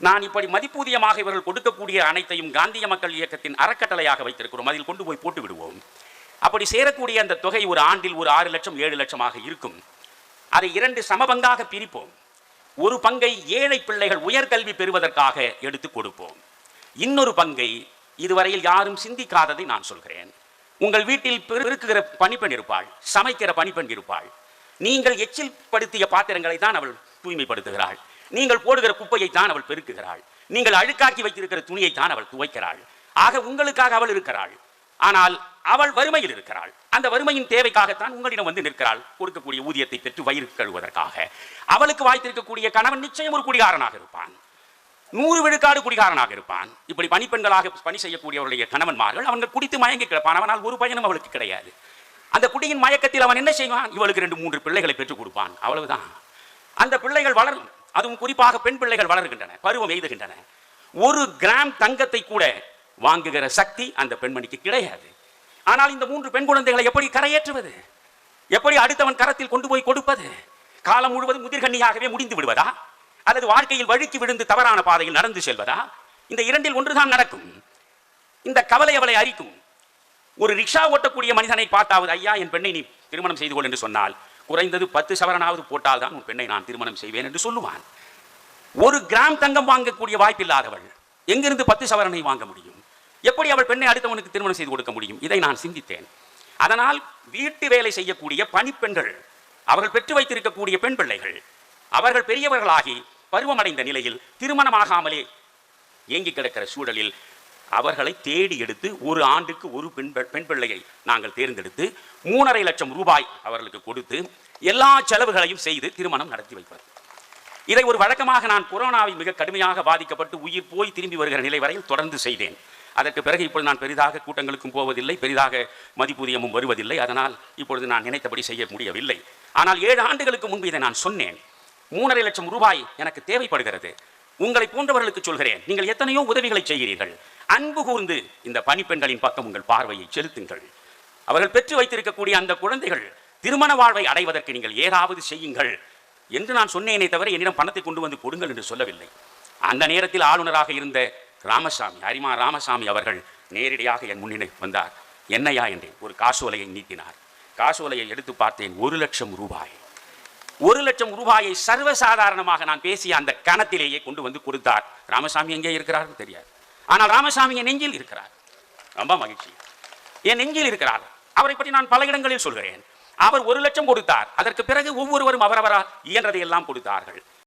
நான் இப்படி மதிப்பூதியமாக இவர்கள் கொடுக்கக்கூடிய அனைத்தையும் காந்திய மக்கள் இயக்கத்தின் அறக்கட்டளையாக வைத்திருக்கிறோம். அதில் கொண்டு போய் போட்டு விடுவோம். அப்படி சேரக்கூடிய அந்த தொகை ஒரு ஆண்டில் ஒரு ஆறு லட்சம் ஏழு லட்சமாக இருக்கும். அதை இரண்டு சமபங்காக பிரிப்போம். ஒரு பங்கை ஏழை பிள்ளைகள் உயர்கல்வி பெறுவதற்காக எடுத்து கொடுப்போம். இன்னொரு பங்கை இதுவரையில் யாரும் சிந்திக்காததை நான் சொல்கிறேன். உங்கள் வீட்டில் பெருக்குகிற பணிப்பெண் இருப்பாள் சமைக்கிற பணிப்பெண் இருப்பாள். நீங்கள் எச்சில் படுத்திய பாத்திரங்களை தான் அவள் தூய்மைப்படுத்துகிறாள். நீங்கள் போடுகிற குப்பையை தான் அவள் பெருக்குகிறாள். நீங்கள் அழுக்காக்கி வைத்திருக்கிற துணியை தான் அவள் துவைக்கிறாள். ஆக உங்களுக்காக அவள் இருக்கிறாள். ஆனால் அவள் வறுமையில் இருக்கிறாள். அந்த வறுமையின் தேவைக்காகத்தான் உங்களிடம் வந்து நிற்கிறாள். கொடுக்கக்கூடிய ஊதியத்தை பெற்று வயிறு கழுவதற்காக அவளுக்கு வாய்த்திருக்கக்கூடிய கணவன் நிச்சயம் ஒரு குடிகாரனாக இருப்பான். நூறு விழுக்காடு குடிகாரனாக இருப்பான். இப்படி பணிப்பெண்களாக பணி செய்யக்கூடியவருடைய கணவன்மார்கள் அவன் குடித்து மயங்கி கிடப்பான். அவனால் ஒரு பயனும் அவளுக்கு கிடையாது. அந்த குடியின் மயக்கத்தில் அவன் என்ன செய்வான்? இவளுக்கு ரெண்டு மூன்று பிள்ளைகளை பெற்றுக் கொடுப்பான். அவ்வளவுதான். அந்த பிள்ளைகள் வளரும். அதுவும் குறிப்பாக பெண் பிள்ளைகள் வளர்கின்றன பருவம் எய்துகின்றன. ஒரு கிராம் தங்கத்தை கூட வாங்குகிற சக்தி அந்த பெண்மணிக்கு கிடையாது. ஆனால் இந்த மூன்று பெண் குழந்தைகளை எப்படி கரையேற்றுவது? எப்படி அடுத்தவன் கரத்தில் கொண்டு போய் கொடுப்பது? காலம் முழுவதும் முதிர்கண்ணியாகவே முடிந்து விடுவதா? அல்லது வாழ்க்கையில் வழுக்கி விழுந்து தவறான பாதையில் நடந்து செல்வதா? இந்த இரண்டில் ஒன்றுதான் நடக்கும். இந்த கவலை அவளை அரிக்கும். ஒரு ரிக்ஷா ஓட்டக்கூடிய மனிதனை பார்த்தாவது ஐயா என் பெண்ணை நீ திருமணம் செய்து கொள் என்று சொன்னால் குறைந்தது பத்து சவரனாவது போட்டால்தான் உன் பெண்ணை நான் திருமணம் செய்வேன் என்று சொல்லுவான். ஒரு கிராம் தங்கம் வாங்கக்கூடிய வாய்ப்பில்லாதவள் எங்கிருந்து பத்து சவரனை வாங்க முடியும்? எப்படி அவள் பெண்ணை அடுத்தவனுக்கு திருமணம் செய்து கொடுக்க முடியும்? இதை நான் சிந்தித்தேன். அதனால் வீட்டு வேலை செய்யக்கூடிய பணிப்பெண்கள் அவர்கள் பெற்று வைத்திருக்கக்கூடிய பெண் பிள்ளைகள் அவர்கள் பெரியவர்களாகி பருவமடைந்த நிலையில் திருமணமாகாமலே ஏங்கி கிடக்கிற சூழலில் அவர்களை தேடி எடுத்து ஒரு ஆண்டுக்கு ஒரு பெண் பெண் பிள்ளையை நாங்கள் தேர்ந்தெடுத்து மூணரை லட்சம் ரூபாய் அவர்களுக்கு கொடுத்து எல்லா செலவுகளையும் செய்து திருமணம் நடத்தி வைப்பது. இதை ஒரு வழக்கமாக நான் கொரோனாவில் மிக கடுமையாக பாதிக்கப்பட்டு உயிர் போய் திரும்பி வருகிற நிலை வரையில் தொடர்ந்து செய்தேன். அதற்கு பிறகு இப்பொழுது நான் பெரிதாக கூட்டங்களுக்கும் போவதில்லை பெரிதாக மதிப்பூதியமும் வருவதில்லை. அதனால் இப்பொழுது நான் நினைத்தபடி செய்ய முடியவில்லை. ஆனால் ஏழு ஆண்டுகளுக்கு முன்பு இதை நான் சொன்னேன். மூணரை லட்சம் ரூபாய் எனக்கு தேவைப்படுகிறது. உங்களை போன்றவர்களுக்கு சொல்கிறேன். நீங்கள் எத்தனையோ உதவிகளை செய்கிறீர்கள். அன்பு கூர்ந்து இந்த பணிப்பெண்களின் பக்கம் உங்கள் பார்வையை செலுத்துங்கள். அவர்கள் பெற்று வைத்திருக்கக்கூடிய அந்த குழந்தைகள் திருமண வாழ்வை அடைவதற்கு நீங்கள் ஏதாவது செய்யுங்கள் என்று நான் சொன்னேனே தவிர என்னிடம் பணத்தை கொண்டு வந்து கொடுங்கள் என்று சொல்லவில்லை. அந்த நேரத்தில் ஆளுநராக இருந்த ராமசாமி அரிமா ராமசாமி அவர்கள் நேரடியாக என் முன்னிலை வந்தார். என்னையா என்றேன் ஒரு காசோலையை நீட்டினார். காசோலையை எடுத்து பார்த்தேன் ஒரு லட்சம் ரூபாய். ஒரு லட்சம் ரூபாயை சர்வசாதாரணமாக நான் பேசிய அந்த கணத்திலேயே கொண்டு வந்து கொடுத்தார். ராமசாமி எங்கே இருக்கிறார்கள் தெரியாது. ஆனால் ராமசாமி என் நெஞ்சில் இருக்கிறார். ரொம்ப மகிழ்ச்சி. என் நெஞ்சில் இருக்கிறார். அவரை பற்றி நான் பல இடங்களில் சொல்கிறேன். அவர் ஒரு லட்சம் கொடுத்தார். அதற்கு பிறகு ஒவ்வொருவரும் அவரவரால் இயன்றதை எல்லாம் கொடுத்தார்கள்.